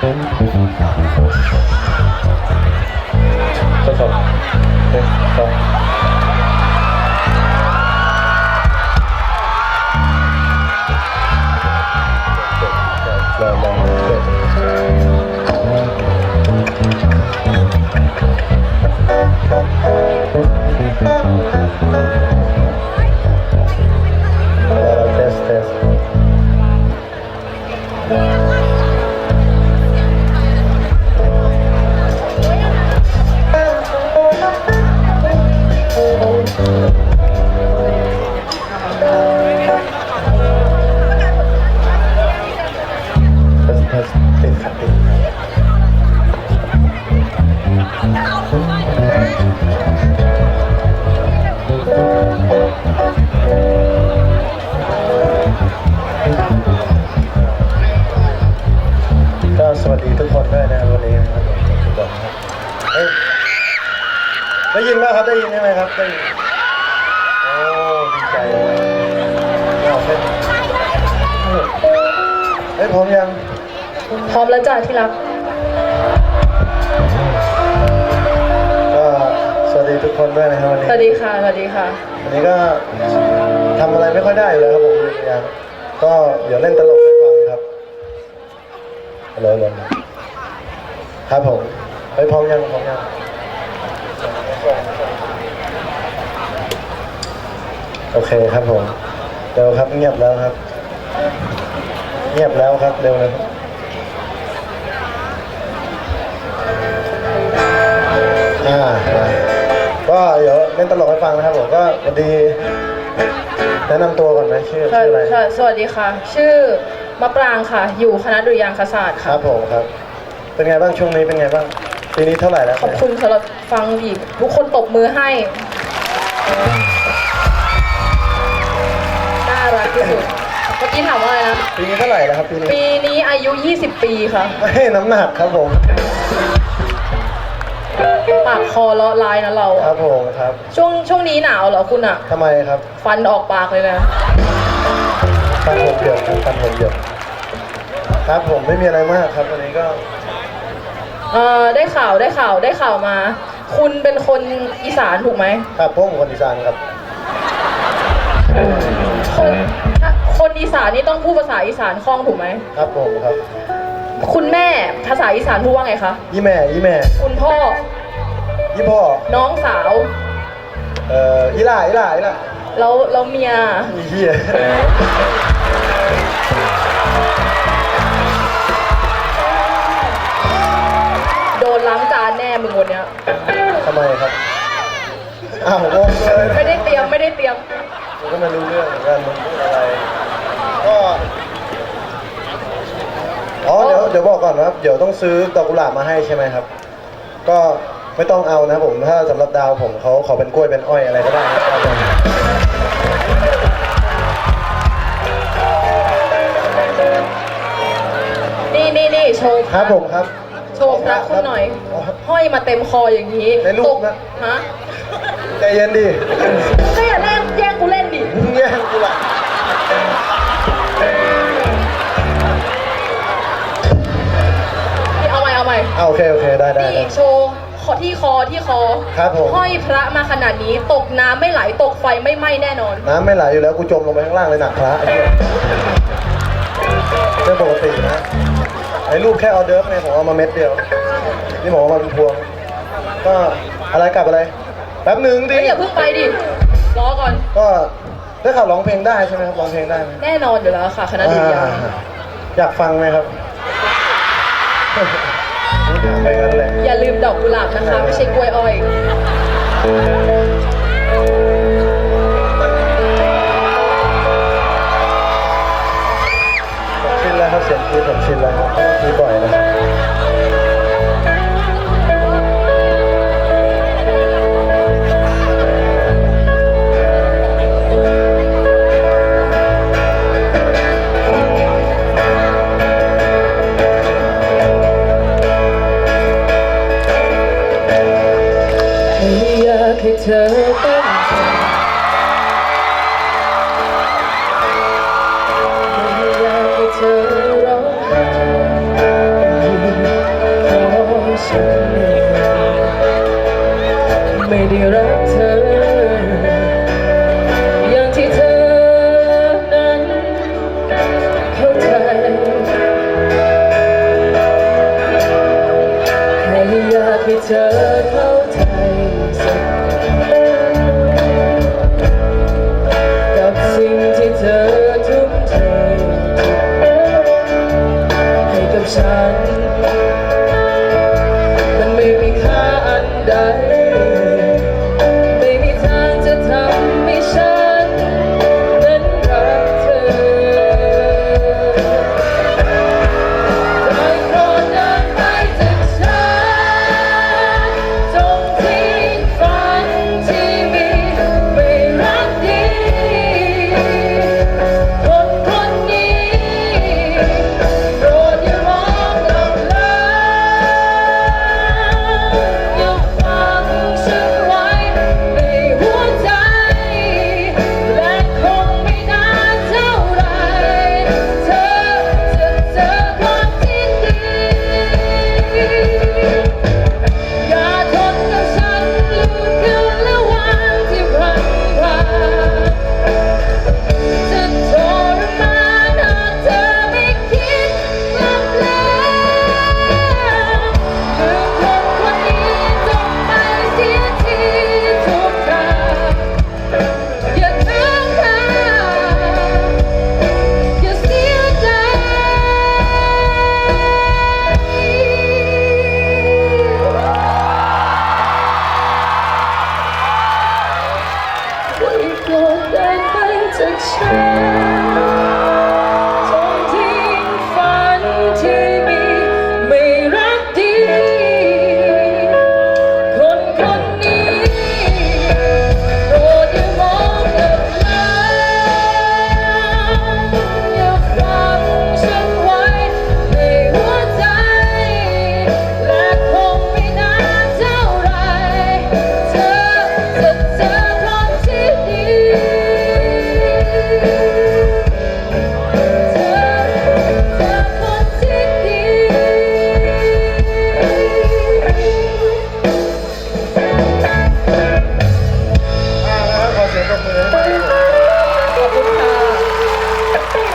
ทดสอ ครับได้ยินใช่ไหมครับได้ยินโอ้ดีใจเลยเอาเส้นเฮ้ยพร้อมยังพร้อมแล้วจ้ะที่รักก็สวัสดีทุกคนด้วยนะครับวันสนี้วัสดีค่ะสวัสดีค่ะวันนี้ก็ทำอะไรไม่ค่อยได้อยู่แล้วครับผมยังก็เดี๋ยวเล่นตลกให้ฟังครับฮัลโหลฮัลโหลครับผมไปพร้อมยังพร้อมยัง โอเคครับผมเร็วครับเงียบแล้วครับ เงียบแล้วครับเร็วเลยครับอ่ามาก็เดี๋ยวเล่นตลกให้ฟังนะครับผมก็สวัสดี แนะนำตัวก่อนไหมชื่อค่ะชื่ออะไรค่ะสวัสดีค่ะ ชื่อมะปรางค่ะ อยู่คณะดุริยางคศาสตร์คค่ะ รับผมครับ เป็นไงบ้างช่วงนี้เป็นไงบ้างปีนี้เท่าไหร่แล้วขอบคุณสำหรับฟังดีทุกคนตบมือให้ ปีนี้เท่าไหร่แล้วครับปีนี้ปีนี้อายุ 20 ปีค่ะไม่น้ำหนักครับผม ปากคอเลาะลายนะเราครับผมครับช่วงช่วงนี้หนาวเหรอคุณอะทำไมครับฟันออกปากเลยนะ ฟันผมเดียวครับฟันผมเดียวครับผมไม่มีอะไรมากครับวันนี้ก็เอ่อได้ข่าวได้ข่าวได้ข่าวมา คุณเป็นคนอีสานถูกไหม ครับผมคนอีสานครับ คนถ้าคน อีสานนี่ต้องพูดภาษาอีสานคล่องถูกไหม ครับผมครับคุณแม่ภาษาอีสานพูดว่าไงคะ ยี่แม่ยี่แม่คุณพ่อ ยี่พ่อ น้องสาว เอ่ออีหล่าอีหล่าอีหล่าแล้วแล้วเมีย อีเหี้ยโดนล้างจานแน่มึงวันเนี้ย ทำไมครับอ้าวงงเลยไม่ได้เตรียมไม่ได้เตรียมผมก็ไม่รู้เรื่องเหมือนกันมันพูดอะไร ก็อ๋อเดี๋ยวเดี๋ยวบอกก่อนนะครับ เดี๋ยวต้องซื้อดอกกุหลาบมาให้ใช่ไหมครับ ก็ไม่ต้องเอานะผมถ้าสำหรับดาวผมเขาขอเป็นกล้วยเป็นอ้อยอะไรก็ได้นะครับผมนี่นี่นี่โชว์ครับผมครับ โชว์พระคุณหน่อย ห้อยมาเต็มคออย่างนี้ในรูปนะฮะใจเย็นดิก็อย่าแย่งแย่งกูเล่นดิมึงแย่งกูละ ใหม่เอาใหม่อ่าโอเคโอเคได้ได้นี่ได้โชว์ขอที่คอที่คอครับผม ห้อยพระมาขนาดนี้ตกน้ำไม่ไหลตกไฟไม่ไหม้แน่นอน น้ำไม่ไหลอยู่แล้วกูจมลงไปข้างล่างเลยหนักพระไอ้เหี้ยเรื่องปกตินะไอ้รูปแค่ออเดิร์ฟเนี่ยผมเอามาเม็ดเดียว นี่ผมเอามาเป็นพวง ก็อะไรกลับอะไร แป๊บหนึ่งดิ เฮ้ยอย่าเพิ่งไปดิ รอก่อน ก็ได้ข่าวร้องเพลงได้ใช่ไหมครับร้องเพลงได้ไหมแน่นอนอยู่แล้วค่ะคณะดุริยางค์อ่าอยากฟังไหมครับไปกันเลย อย่าลืมดอกกุหลาบนะคะ ไม่ใช่กล้วยอ้อย ที่เธอต้องทำไม่อยากให้เธอร้องไห้ขอฉันไม่ได้รักเธอ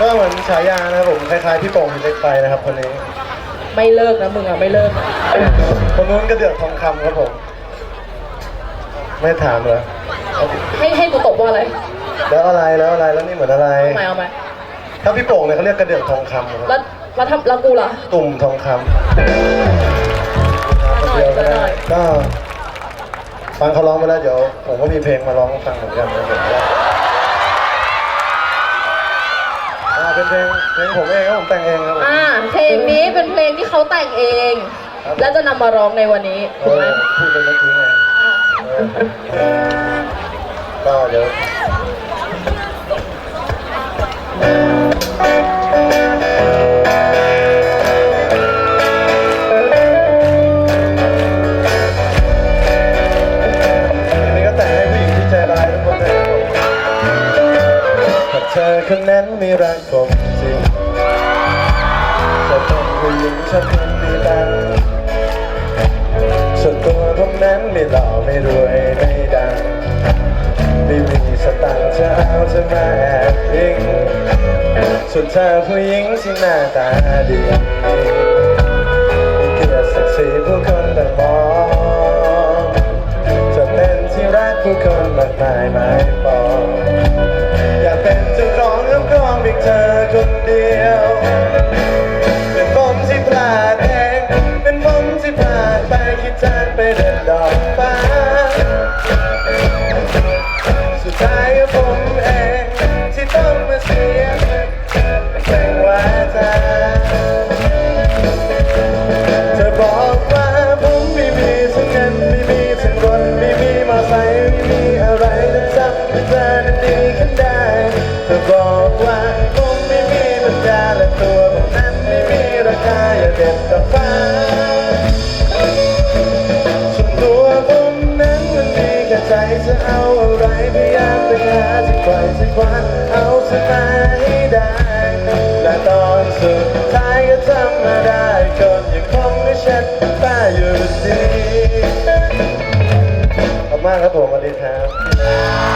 ก็เหมือนฉายานะครับผมคล้ายๆพี่โป่งหินเหล็กไฟนะครับคนนี้ไม่เลิกนะมึงอะไม่เลิกคนนู้นกระเดือกทองคำครับผม ไม่ถามเหรอให้ให้กูตบว่าอะไร แล้วอะไรแล้วอะไรแล้วนี่เหมือนอะไรเอาไหมเอาไหมถ้าพี่โป่งเนี่ยเขาเรียกกระเดือกทองคำครับแล้วแล้วทำแล้วกูล่ะตุ่มทองคำหน่อยเดียวก็หน่ได้อยก็ฟังเขาร้องไปแล้วเดี๋ยวผมก็มีเพลงมาร้องให้ฟังเหมือนกันนะผมว่ เป็นเพลงเพลงผมเองครับผมแต่งเองครับผมอ่าเพลงนี้เป็นเพลงที่เขาแต่งเองครับและจะนำมาร้องในวันนี้เอถูกไหมอพูดไปเมื่อกี้ไงเออก็เดี๋ยว ธอคนนั้นไม่รักผมจริงจะเป็นผู้หญิงชอบคนมีตังส่วนตัวผมนั้นไม่หล่อไม่รวยไม่ดังไม่มีสตังค์จะเอาจะมาแอบยิงส่วนเธอผู้หญิงที่หน้าตาดีมีเกียรติศักดิ์ศรีผู้คนต่างมองจะเป็นที่รักผู้คนมากมายหมายปอง จะร้องน้ำครองเพียงเธอคนเดียว เป็นผมที่พลาดเองเป็นผมที่พลาดไปคิดจานไปเดิน ครับผมสวัสดีครับ